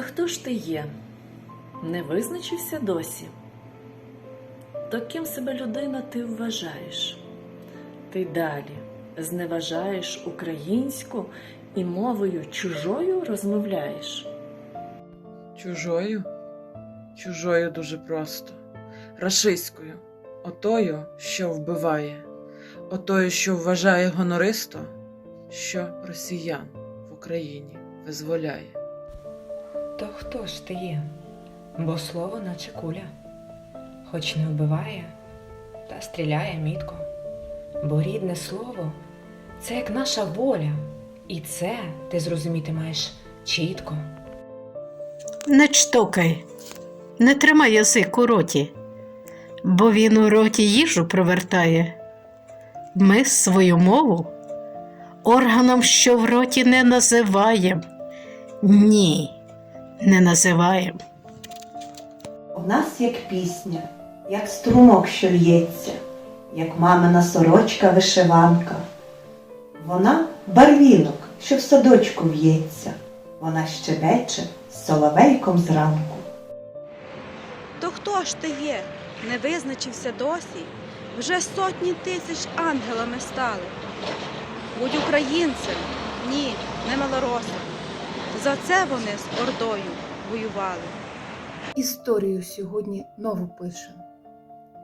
хто ж ти є? Не визначився досі? То ким себе людина ти вважаєш? Ти далі зневажаєш українську і мовою чужою розмовляєш? Чужою? Чужою дуже просто. Рашиською. Отою, що вбиває, отою, що вважає гонористо, що росіян в Україні визволяє. То хто ж ти є? Бо слово наче куля, хоч не вбиває, та стріляє мітко. Бо рідне слово це як наша воля, і це ти зрозуміти маєш чітко. Не чтокай, не тримай язик у роті, бо він у роті їжу провертає. Ми свою мову органом, що в роті не називаєм. Ні, не називаєм. У нас як пісня, як струмок, що л'ється, як мамина сорочка вишиванка. Вона барвінок, що в садочку в'ється, вона щебече з соловейком зранку. То хто ж ти є? Не визначився досі? Вже сотні тисяч ангелами стали. Будь українцем, ні, не малоросом. За це вони з Ордою воювали. Історію сьогодні нову пишем.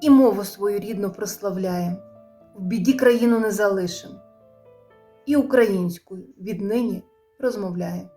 І мову свою рідну прославляєм, в біді країну не залишим. І українською віднині розмовляєм.